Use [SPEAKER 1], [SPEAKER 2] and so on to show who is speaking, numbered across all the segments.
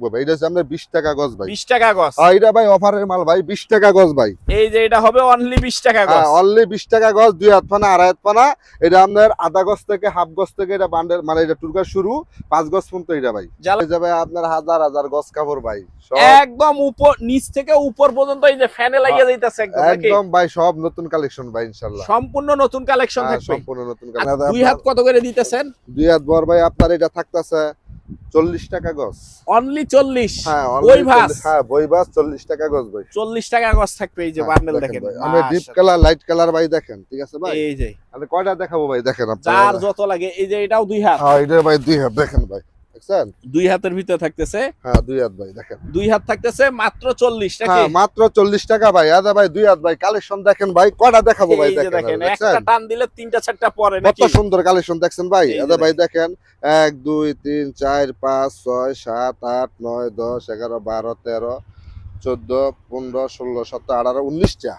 [SPEAKER 1] হ্যাঁ, মানে
[SPEAKER 2] একদম উপর নিচ থেকে উপর পর্যন্ত এই যে ফ্যানে লাগিয়ে যাইতাছে
[SPEAKER 1] একদম ভাই সব নতুন কালেকশন ভাই ইনশাআল্লাহ
[SPEAKER 2] সম্পূর্ণ নতুন হ্যাঁ, কালেকশন সম্পূর্ণ নতুন দুই হাত কত করে দিতেছেন
[SPEAKER 1] দুই হাত বর ভাই আপনার এটা থাকতেছে চল্লিশ টাকা গজ
[SPEAKER 2] অনলি চল্লিশ হ্যাঁ, বই ভাস
[SPEAKER 1] হ্যাঁ বই ভাস চল্লিশ টাকা গছ ভাই
[SPEAKER 2] চল্লিশ টাকা গছ থাকবে এই যে বান্ডেল হ্যাঁ, দেখেন
[SPEAKER 1] আমি ডিপ কালার লাইট কালার ভাই দেখেন ঠিক আছে ভাই এই যে আমি কয়টা দেখাবো ভাই দেখেন
[SPEAKER 2] আপনার যার যত লাগে এই যে এটাও দুই হাত
[SPEAKER 1] হ্যাঁ এটা ভাই দুই হাত দেখেন ভাই
[SPEAKER 2] দেখছেন দুই হাতের ভিতরে থাকতেছে
[SPEAKER 1] হ্যাঁ দুই হাত ভাই দেখেন
[SPEAKER 2] দুই হাত থাকতেছে মাত্র চল্লিশ টাকা
[SPEAKER 1] হ্যাঁ, মাত্র চল্লিশ টাকা ভাই আদা ভাই দুই হাত ভাই কালেকশন দেখেন ভাই কটা দেখাবো ভাই দেখেন
[SPEAKER 2] একটা টান দিলে তিনটা চারটা পরে নাকি
[SPEAKER 1] কত সুন্দর কালেকশন দেখছেন ভাই আদা ভাই দেখেন এক দুই তিন চার পাঁচ ছয় সাত আট নয় দশ এগারো বারো তেরো চোদ্দ পনেরো ষোলো সতেরো আঠারো উনিশটা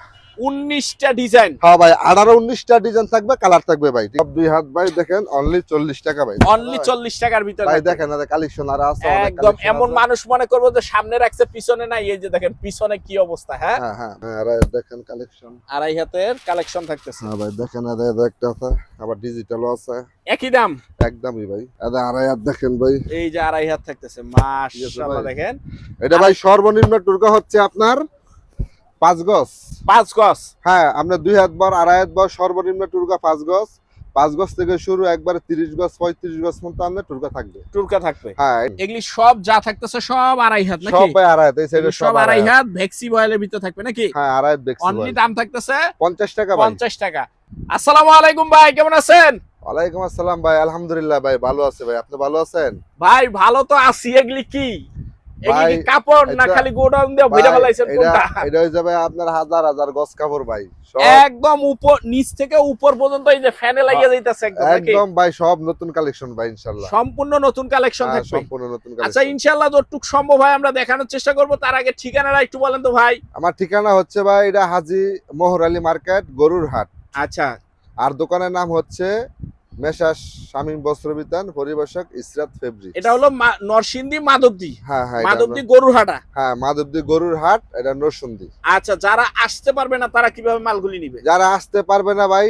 [SPEAKER 2] উনিশটা ডিজাইন
[SPEAKER 1] হ্যাঁ ভাই আঠারো উনিশটা ডিজাইন থাকবে কালার থাকবে ভাই দুই হাত ভাই দেখেন অনলি চল্লিশ টাকা ভাই
[SPEAKER 2] অনলি হ্যাঁ। চল্লিশ টাকার ভিতরে
[SPEAKER 1] ভাই দেখেন কালেকশন আর আছে
[SPEAKER 2] একদম এমন মানুষ মনে করবে যে সামনে রাখছে পিছনে নাই এই যে দেখেন পিছনে কি অবস্থা হ্যাঁ হ্যাঁ, হ্যাঁ,
[SPEAKER 1] হ্যাঁ দেখেন কালেকশন
[SPEAKER 2] আড়াই হাতের কালেকশন থাকতেছে
[SPEAKER 1] হ্যাঁ ভাই দেখেন আড়াই একটা আছে আবার ডিজিটালও আছে একই দাম একদমই ভাই আদা আড়াই হাত দেখেন ভাই
[SPEAKER 2] এই যে আড়াই হাত থাকতেছে মাশাআল্লাহ দেখেন
[SPEAKER 1] এটা ভাই সর্বনিম্ন টুরকা হচ্ছে আপনার পাঁচ পাঁচ হ্যাঁ আপনার দুই হাত আড়াই হাত সর্বনিম্ন টুরকা পাঁচ গজ পাঁচ থেকে শুরু একবার তিরিশ পঁয়ত্রিশ গজ পর্যন্ত আমাদের টুরকা থাকবে টুরকা থাকবে হ্যাঁ
[SPEAKER 2] এগুলি সব যা থাকতেছে সব আড়াই হাত নাকি
[SPEAKER 1] সব আড়াই হাত
[SPEAKER 2] সব আড়াই হাত ভিতরে থাকবে নাকি হ্যাঁ আড়াই হাত অনলি দাম থাকতেছে পঞ্চাশ টাকা পঞ্চাশ টাকা আসসালামু আলাইকুম ভাই কেমন আছেন
[SPEAKER 1] ওয়ালাইকুম আসসালাম ভাই আলহামদুলিল্লাহ ভাই ভালো আছে ভাই আপনি ভালো আছেন
[SPEAKER 2] ভাই ভালো তো আছি এগুলি কি ভাই কাপড় না খালি গোডাউন দিয়ে ভেড়া ফেলাইছেন কোনটা
[SPEAKER 1] এটা হয়ে যাবে আপনার হাজার হাজার গস কাপড় ভাই
[SPEAKER 2] একদম উপর নিচ থেকে উপর পর্যন্ত এই যে ফ্যানে লাগিয়ে যাইতাছে একদম
[SPEAKER 1] একদম ভাই সব নতুন কালেকশন ভাই ইনশাআল্লাহ
[SPEAKER 2] সম্পূর্ণ নতুন কালেকশন হ্যাঁ, থাকবে
[SPEAKER 1] সম্পূর্ণ নতুন আচ্ছা, কালেকশন
[SPEAKER 2] আচ্ছা ইনশাআল্লাহ যতটুকু সম্ভব হয় আমরা দেখানোর চেষ্টা করব তার আগে ঠিকানাটা একটু বলেন তো ভাই
[SPEAKER 1] আমার ঠিকানা হচ্ছে ভাই এটা হাজি মোহর আলী মার্কেট গরুর হাট আচ্ছা আর দোকানের নাম হচ্ছে মেশাস বস্ত্রবিতান পরিবেশক ইসরাত ফেব্রি এটা হলো হ্যাঁ হ্যাঁ গরুর হাটা হ্যাঁ গরুর হাট এটা
[SPEAKER 2] আচ্ছা যারা আসতে পারবে না তারা কিভাবে মালগুলি নিবে
[SPEAKER 1] যারা আসতে পারবে না ভাই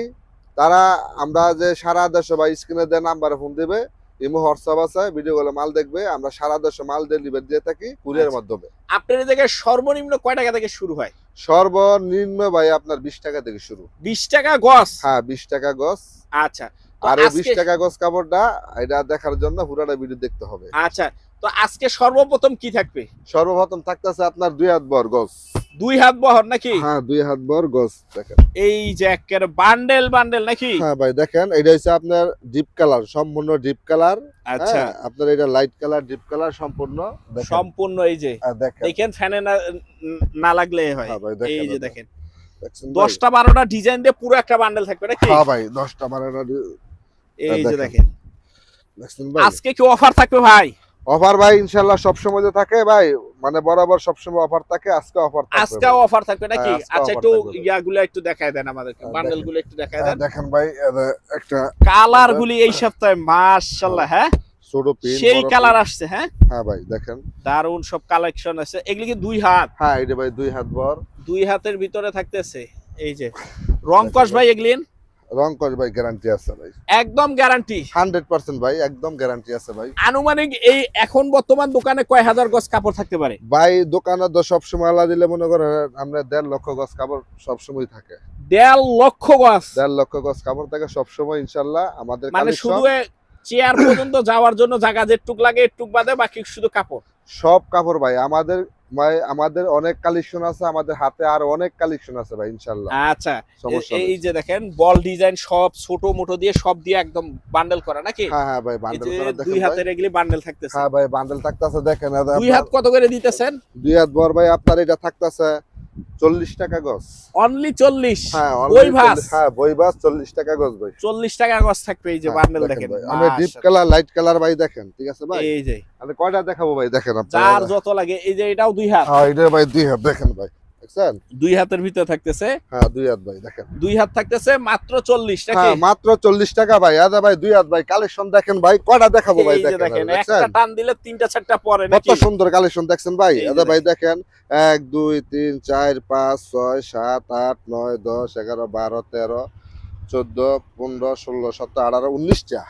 [SPEAKER 1] তারা আমরা যে সারা দেশে বা স্ক্রিনে ফোন দেবে ইমো হোয়াটসঅ্যাপ আছে ভিডিও গুলো মাল দেখবে আমরা সারা দেশে মাল ডেলিভারি দিয়ে থাকি কুরিয়ার আচ্ছা। মাধ্যমে
[SPEAKER 2] আপনার জায়গায় সর্বনিম্ন কয় টাকা থেকে শুরু হয়
[SPEAKER 1] সর্বনিম্ন ভাই আপনার বিশ টাকা থেকে শুরু
[SPEAKER 2] বিশ টাকা গস
[SPEAKER 1] হ্যাঁ বিশ টাকা গস আচ্ছা আর এই বিশ টাকা গজ কাপড়টা এটা দেখার জন্য পুরাটা ভিডিও দেখতে হবে
[SPEAKER 2] আচ্ছা তো আজকে সর্বপ্রথম কি থাকবে
[SPEAKER 1] সর্বপ্রথম থাকতেছে আপনার দুই হাত বর গজ
[SPEAKER 2] দুই হাত বহর নাকি
[SPEAKER 1] হ্যাঁ দুই হাত বহর গজ দেখেন
[SPEAKER 2] এই যে একের বান্ডেল বান্ডেল নাকি
[SPEAKER 1] হ্যাঁ ভাই দেখেন এটা হচ্ছে আপনার ডিপ কালার সম্পূর্ণ ডিপ কালার আচ্ছা হ্যাঁ, আপনার এটা লাইট কালার ডিপ কালার সম্পূর্ণ
[SPEAKER 2] সম্পূর্ণ এই যে হ্যাঁ, দেখেন ফ্যানে না লাগলে হয়
[SPEAKER 1] হ্যাঁ এই যে দেখেন
[SPEAKER 2] দশটা বারোটা ডিজাইন দিয়ে পুরো একটা বান্ডেল থাকবে নাকি
[SPEAKER 1] হ্যাঁ ভাই দশটা বারোটা
[SPEAKER 2] এই যে দেখেন আজকে কি অফার থাকবে ভাই
[SPEAKER 1] অফার ভাই ইনশাআল্লাহ সব সময় থাকে ভাই মানে বরাবর সব সময় অফার থাকে আজকে অফার
[SPEAKER 2] থাকবে আজকে অফার থাকবে নাকি হ্যাঁ, আচ্ছা একটু ইয়াগুলো একটু দেখায় দেন আমাদেরকে হ্যাঁ, একটু দেখায় হ্যাঁ, দেন
[SPEAKER 1] দেখেন ভাই একটা
[SPEAKER 2] এই সপ্তাহে মাশাআল্লাহ হ্যাঁ ছোট পিন সেই কালার আসছে হ্যাঁ
[SPEAKER 1] হ্যাঁ ভাই দেখেন
[SPEAKER 2] দারুন সব কালেকশন আছে এগুলি কি দুই হাত
[SPEAKER 1] হ্যাঁ এটা ভাই দুই হাত ভর
[SPEAKER 2] দুই হাতের ভিতরে থাকতেছে এই যে রংকশ ভাই এগুলিন
[SPEAKER 1] রং কস ভাই গ্যারান্টি আছে ভাই
[SPEAKER 2] একদম গ্যারান্টি
[SPEAKER 1] 100% ভাই একদম গ্যারান্টি আছে ভাই
[SPEAKER 2] আনুমানিক এই এখন বর্তমান দোকানে কয় হাজার গজ কাপড় থাকতে পারে
[SPEAKER 1] ভাই দোকানে তো সব সময় আলা দিলে মনে করে আমরা 1.5 লক্ষ গজ কাপড় সব সময় থাকে
[SPEAKER 2] 1.5 লক্ষ গজ
[SPEAKER 1] 1.5 লক্ষ গজ কাপড় থাকে সব সময় ইনশাআল্লাহ আমাদের
[SPEAKER 2] মানে শুধু চেয়ার পর্যন্ত যাওয়ার জন্য জায়গা যে টুক লাগে এটুক বাদে বাকি শুধু কাপড়
[SPEAKER 1] সব কাপড় ভাই আমাদের ভাই আমাদের অনেক কালেকশন আছে আমাদের হাতে আর অনেক কালেকশন আছে ভাই ইনশাল্লাহ
[SPEAKER 2] আচ্ছা এই যে দেখেন বল ডিজাইন সব ছোট মোটো দিয়ে সব দিয়ে একদম বান্ডেল করা নাকি
[SPEAKER 1] হ্যাঁ হ্যাঁ ভাই বান্ডেল করা দেখেন
[SPEAKER 2] দুই হাতের এগুলি বান্ডেল থাকতেছে
[SPEAKER 1] হ্যাঁ ভাই বান্ডেল থাকতেছে দেখেন
[SPEAKER 2] দুই হাত কত করে দিতেছেন
[SPEAKER 1] দুই হাত বর ভাই আপনার এটা থাকতেছে চল্লিশ টাকা গজ
[SPEAKER 2] অনলি চল্লিশ হ্যাঁ
[SPEAKER 1] হ্যাঁ বই বাস চল্লিশ টাকা গজ ভাই
[SPEAKER 2] চল্লিশ টাকা গজ থাকবে এই যে বান্ডেল হ্যাঁ, দেখেন
[SPEAKER 1] আমরা ডিপ কালার লাইট কালার ভাই দেখেন ঠিক আছে ভাই এই যে মানে কয়টা দেখাবো ভাই দেখেন আপনার
[SPEAKER 2] যার যত লাগে এই যে এটাও দুই হাত
[SPEAKER 1] হ্যাঁ এটা ভাই দুই হাত দেখেন ভাই
[SPEAKER 2] দেখছেন দুই হাতের ভিতরে থাকতেছে
[SPEAKER 1] হ্যাঁ দুই হাত ভাই দেখেন
[SPEAKER 2] দুই হাত থাকতেছে মাত্র চল্লিশ
[SPEAKER 1] টাকা হ্যাঁ, মাত্র চল্লিশ টাকা ভাই আদা ভাই দুই হাত ভাই কালেকশন দেখেন ভাই কটা দেখাবো ভাই দেখেন
[SPEAKER 2] একটা টান দিলে তিনটা চারটা পরে কত
[SPEAKER 1] সুন্দর কালেকশন দেখছেন ভাই আদা ভাই দেখেন এক দুই তিন চার পাঁচ ছয় সাত আট নয় দশ এগারো বারো তেরো চোদ্দ পনেরো ষোলো সতেরো আঠারো উনিশটা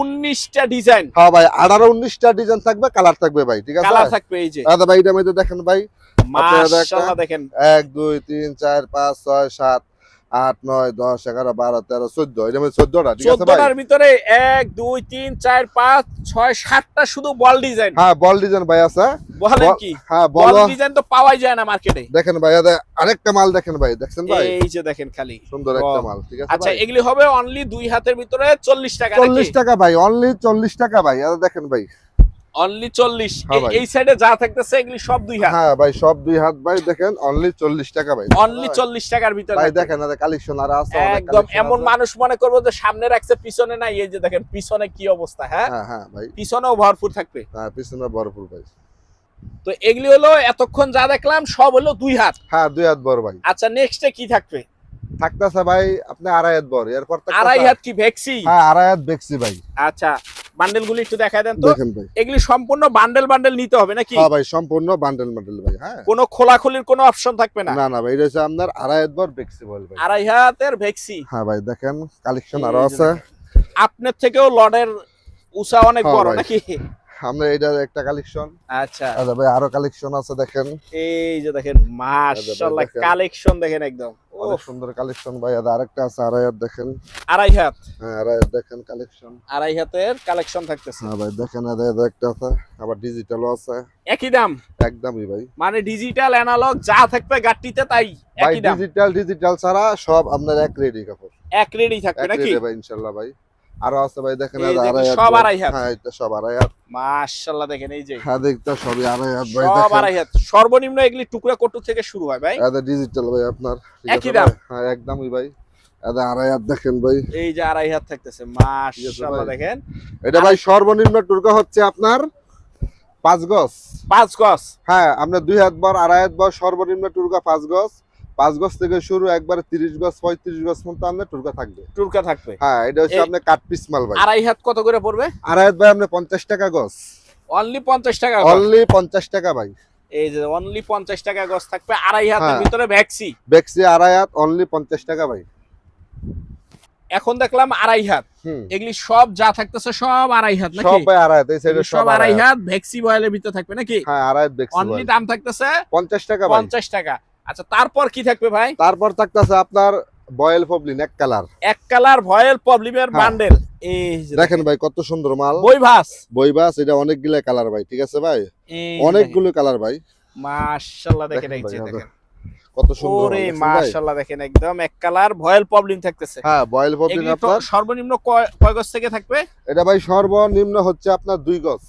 [SPEAKER 2] উনিশটা ডিজাইন
[SPEAKER 1] হ্যাঁ ভাই আঠারো উনিশটা ডিজাইন থাকবে কালার থাকবে ভাই ঠিক আছে
[SPEAKER 2] কালার থাকবে এই যে
[SPEAKER 1] দাদা আচ্ছা ভাই এটা মধ্যে দেখেন ভাই দেখেন এক দুই তিন চার পাঁচ ছয় সাত আট নয় দশ এগারো বারো তেরো চোদ্দ চোদ্দটা চোদ্দটার
[SPEAKER 2] ভিতরে এক দুই তিন চার পাঁচ ছয় সাতটা শুধু বল ডিজাইন
[SPEAKER 1] হ্যাঁ বল ডিজাইন ভাই আছে কি হ্যাঁ বল
[SPEAKER 2] ডিজাইন তো পাওয়াই যায় না মার্কেটে
[SPEAKER 1] দেখেন ভাই আরেকটা মাল দেখেন ভাই দেখেন খালি সুন্দর একটা মাল
[SPEAKER 2] ঠিক আছে আচ্ছা, এগুলি হবে অনলি দুই হাতের ভিতরে চল্লিশ টাকা
[SPEAKER 1] চল্লিশ টাকা ভাই অনলি চল্লিশ টাকা ভাই দেখেন ভাই
[SPEAKER 2] অনলি 40 হ্যাঁ এই সাইডে যা থাকতেছে এগুলি সব দুই হাত
[SPEAKER 1] হ্যাঁ ভাই সব দুই হাত ভাই দেখেন অনলি 40 টাকা ভাই
[SPEAKER 2] অনলি 40 টাকার ভিতরে
[SPEAKER 1] ভাই দেখেন আর কালেকশন আর আছে
[SPEAKER 2] একদম এমন মানুষ মনে করবে যে সামনে রাখছে পিছনে নাই এই যে দেখেন পিছনে কি অবস্থা হ্যাঁ হ্যাঁ হ্যাঁ ভাই পিছনেও ভরপুর থাকবে
[SPEAKER 1] হ্যাঁ পিছনে ভরপুর ভাই
[SPEAKER 2] তো এগুলি হলো এতক্ষণ যা দেখলাম সব হলো দুই হাত
[SPEAKER 1] হ্যাঁ দুই হাত বড় ভাই
[SPEAKER 2] আচ্ছা নেক্সটে কি থাকবে
[SPEAKER 1] থাকতেছে ভাই আপনি আড়াই হাত বড় এরপর
[SPEAKER 2] আড়াই হাত কি ভেক্সি
[SPEAKER 1] হ্যাঁ আড়াই হাত ভেক্সি ভাই
[SPEAKER 2] আচ্ছা বান্ডেল গুলি একটু দেখা দেন তো এগুলি সম্পূর্ণ বান্ডেল বান্ডেল নিতে হবে নাকি
[SPEAKER 1] হ্যাঁ ভাই সম্পূর্ণ বান্ডেল বান্ডেল ভাই হ্যাঁ
[SPEAKER 2] কোনো খোলাখুলির কোনো অপশন থাকবে না
[SPEAKER 1] না না ভাই এটা হচ্ছে আপনার আড়াই হাত ভেক্সি বল
[SPEAKER 2] ভাই আড়াই হাতের ভেক্সি
[SPEAKER 1] হ্যাঁ ভাই দেখেন কালেকশন আরো আছে
[SPEAKER 2] আপনার থেকেও লর্ডের উসা অনেক হ্যাঁ বড় নাকি
[SPEAKER 1] আমরা এটার একটা কালেকশন আচ্ছা আচ্ছা ভাই আরো কালেকশন আছে দেখেন
[SPEAKER 2] এই যে দেখেন মাশাআল্লাহ কালেকশন দেখেন একদম
[SPEAKER 1] অনেক সুন্দর কালেকশন ভাই আর আরেকটা আছে আড়াই হাত দেখেন আড়াই হাত হ্যাঁ আড়াই হাত দেখেন কালেকশন
[SPEAKER 2] আড়াই হাতের কালেকশন থাকতেছে হ্যাঁ
[SPEAKER 1] ভাই দেখেন আর একটা আছে আবার ডিজিটালও আছে একই দাম একদমই ভাই
[SPEAKER 2] মানে ডিজিটাল অ্যানালগ যা থাকবে গাড়িতে তাই একই দাম
[SPEAKER 1] ডিজিটাল ডিজিটাল ছাড়া সব আপনার এক রেডি কাপড়
[SPEAKER 2] এক রেডি থাকবে নাকি
[SPEAKER 1] ভাই ইনশাআল্লাহ ভাই আরো আছে ভাই দেখেন এটা ভাই
[SPEAKER 2] হ্যাঁ, হ্যাঁ, সর্বনিম্ন এগুলি টুকরা কটু থেকে শুরু হয় ভাই
[SPEAKER 1] এটা ডিজিটাল ভাই আপনার একই দাম হ্যাঁ একদমই ভাই এটা আড়াই হাত দেখেন ভাই
[SPEAKER 2] এই যে আড়াই হাত থাকতেছে মাশাআল্লাহ দেখেন
[SPEAKER 1] এটা ভাই সর্বনিম্ন টুকরা হচ্ছে আপনার পাঁচ গজ পাঁচ গজ হ্যাঁ আপনার দুই হাত বর আড়াই হাত বর সর্বনিম্ন টুকরা পাঁচ গজ পাঁচ গজ থেকে শুরু একবার তিরিশ গজ পঁয়ত্রিশ গজ পর্যন্ত আপনার টুরকা থাকবে টুরকা থাকবে হ্যাঁ এটা হচ্ছে আপনার কাঠ পিস মাল ভাই
[SPEAKER 2] আড়াই হাত কত করে পড়বে
[SPEAKER 1] আড়াই হাত ভাই আপনার পঞ্চাশ টাকা গজ
[SPEAKER 2] অনলি পঞ্চাশ টাকা
[SPEAKER 1] অনলি পঞ্চাশ টাকা ভাই
[SPEAKER 2] এই যে অনলি পঞ্চাশ টাকা গজ থাকবে আড়াই হাতের হ্যাঁ। ভিতরে ভ্যাক্সি
[SPEAKER 1] ভ্যাক্সি আড়াই হাত অনলি পঞ্চাশ টাকা ভাই
[SPEAKER 2] এখন দেখলাম আড়াই হাত এগুলি সব যা থাকতেছে সব আড়াই হাত নাকি
[SPEAKER 1] সব আড়াই হাত এই সাইডে
[SPEAKER 2] সব আড়াই হাত ভ্যাক্সি বয়েলের ভিতরে থাকবে নাকি
[SPEAKER 1] হ্যাঁ আড়াই হাত ভ্যাক্সি
[SPEAKER 2] অনলি দাম থাকতেছে 50 টাকা 50 টাকা আচ্ছা তারপর কি থাকবে ভাই
[SPEAKER 1] তারপর থাকতেছে আপনার বয়েল পবলিন এক কালার
[SPEAKER 2] এক কালার ভয়েল পবলিনের হ্যাঁ। বান্ডেল
[SPEAKER 1] দেখেন ভাই কত সুন্দর মাল বইভাস বইভাস এটা অনেকগুলো কালার ভাই ঠিক আছে ভাই অনেকগুলো কালার ভাই
[SPEAKER 2] মাশাআল্লাহ দেখেন এই যে হ্যাঁ দেখেন কত সুন্দর ওরে মাশাআল্লাহ দেখেন একদম এক কালার ভয়েল প্রবলেম থাকতেছে
[SPEAKER 1] হ্যাঁ ভয়েল প্রবলেম
[SPEAKER 2] আপনার সর্বনিম্ন কয় গজ থেকে থাকবে
[SPEAKER 1] এটা ভাই সর্বনিম্ন হচ্ছে আপনার 2 গজ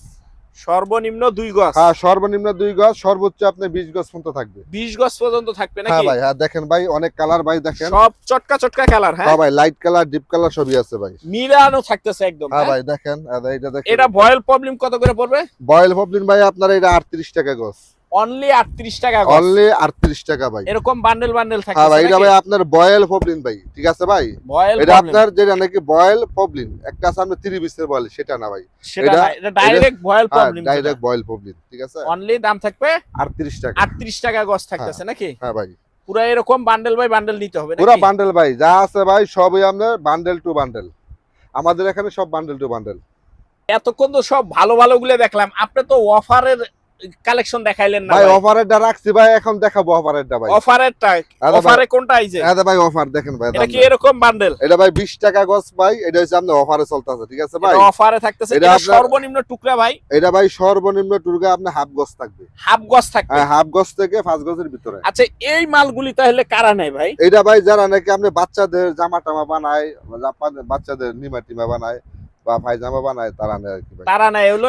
[SPEAKER 2] সর্বনিম্ন দুই গজ
[SPEAKER 1] হ্যাঁ সর্বনিম্ন দুই গজ সর্বোচ্চ আপনি বিশ গজ পর্যন্ত থাকবে
[SPEAKER 2] বিশ গজ পর্যন্ত থাকবে না হ্যাঁ
[SPEAKER 1] ভাই হ্যাঁ দেখেন ভাই অনেক কালার ভাই দেখেন
[SPEAKER 2] সব চটকা চটকা কালার হ্যাঁ?
[SPEAKER 1] হ্যাঁ ভাই লাইট কালার ডিপ কালার সবই আছে ভাই
[SPEAKER 2] মিলানো থাকতেছে একদম
[SPEAKER 1] হ্যাঁ, হ্যাঁ? ভাই দেখেন হ্যাঁ, এটা দেখেন
[SPEAKER 2] এটা বয়েল প্রবলেম কত করে পড়বে
[SPEAKER 1] বয়েল প্রবলেম ভাই আপনার এটা আটত্রিশ টাকা গজ
[SPEAKER 2] অনলি 38 টাকা
[SPEAKER 1] অনলি 38 টাকা ভাই
[SPEAKER 2] এরকম বান্ডেল বান্ডেল থাকে
[SPEAKER 1] হ্যাঁ ভাই এটা ভাই আপনার বয়েল পবলিন ভাই ঠিক আছে ভাই এটা আপনার যেটা নাকি বয়েল পবলিন একটা আছে আপনার 30 পিসের বয়েল সেটা না ভাই
[SPEAKER 2] সেটা এটা ডাইরেক্ট বয়েল পবলিন
[SPEAKER 1] ডাইরেক্ট বয়েল পবলিন ঠিক আছে
[SPEAKER 2] অনলি দাম থাকবে 38 টাকা 38 টাকা গস হ্যাঁ। থাকতেছে নাকি হ্যাঁ ভাই পুরো এরকম বান্ডেল ভাই বান্ডেল নিতে হবে
[SPEAKER 1] পুরো বান্ডেল ভাই যা আছে ভাই সবই আপনার বান্ডেল টু বান্ডেল আমাদের এখানে সব বান্ডেল টু বান্ডেল
[SPEAKER 2] এতক্ষণ তো সব ভালো ভালো গুলো দেখলাম আপনি তো অফারের কালেকশন দেখাইলেন না
[SPEAKER 1] ভাই অফারেরটা রাখছি ভাই এখন দেখাবো অফারেরটা ভাই
[SPEAKER 2] অফারেরটা অফারে কোনটা আইছে
[SPEAKER 1] আদা ভাই অফার দেখেন ভাই
[SPEAKER 2] এটা কি এরকম বান্ডেল
[SPEAKER 1] এটা ভাই 20 টাকা গজ ভাই এটা হইছে আপনি অফারে চলতেছে ঠিক আছে ভাই
[SPEAKER 2] অফারে থাকতেছে এটা সর্বনিম্ন টুকরা ভাই
[SPEAKER 1] এটা ভাই সর্বনিম্ন টুকরা আপনি হাফ গজ থাকবে
[SPEAKER 2] হাফ গজ থাকবে
[SPEAKER 1] হ্যাঁ হাফ গজ থেকে পাঁচ গজের ভিতরে
[SPEAKER 2] আচ্ছা এই মালগুলি তাহলে কারা নাই ভাই
[SPEAKER 1] এটা ভাই যারা নাকি আপনি বাচ্চাদের জামা টামা বানায় বাচ্চাদের নিমা টিমা বানায় বা পায়জামা বানায় তারা নেয় আর কি
[SPEAKER 2] ভাই তারা নেয় হলো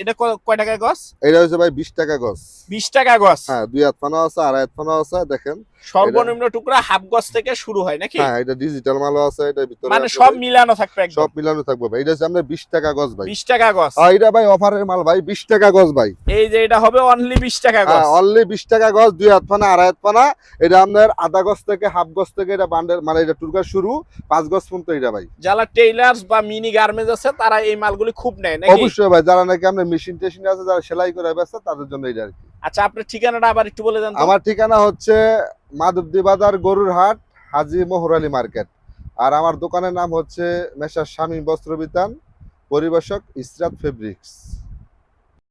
[SPEAKER 2] এটা কয় টাকা গছ
[SPEAKER 1] এটা হচ্ছে ভাই বিশ টাকা গছ
[SPEAKER 2] বিশ টাকা গছ
[SPEAKER 1] হ্যাঁ দুই হাত ফানা আছে আড়াই হাত ফানা আছে দেখেন
[SPEAKER 2] সর্বনিম্ন টুকরা হাফ গজ থেকে শুরু হয় নাকি
[SPEAKER 1] হ্যাঁ এটা ডিজিটাল মালও আছে এটা ভিতরে
[SPEAKER 2] মানে সব মিলানো থাকবে একদম
[SPEAKER 1] সব মিলানো থাকবে ভাই এটা আমরা 20 টাকা গজ ভাই 20 টাকা গজ আর এটা ভাই অফারের মাল ভাই 20 টাকা গজ ভাই
[SPEAKER 2] এই যে এটা হবে অনলি 20 টাকা গজ হ্যাঁ
[SPEAKER 1] অনলি 20 টাকা গজ দুই হাত পানা আড়াই হাত পানা এটা আমাদের আধা গজ থেকে হাফ গজ থেকে এটা বান্ডেল মানে এটা টুকরা শুরু পাঁচ গজ পর্যন্ত এটা ভাই
[SPEAKER 2] যারা টেইলার্স বা মিনি গার্মেন্টস আছে তারা এই মালগুলি খুব নেয় নাকি
[SPEAKER 1] অবশ্যই ভাই যারা নাকি আমরা মেশিন টেশিন আছে যারা সেলাই করে ব্যস্ত তাদের জন্য এটা
[SPEAKER 2] আচ্ছা আপনার ঠিকানাটা আবার একটু বলে দেন
[SPEAKER 1] আমার ঠিকানা হচ্ছে মাধবদী বাজার গরুর হাট হাজি মোহর আলী মার্কেট আর আমার দোকানের নাম হচ্ছে মেশার স্বামী বস্ত্র বিতান পরিবেশক ইসরাত ফেব্রিক্স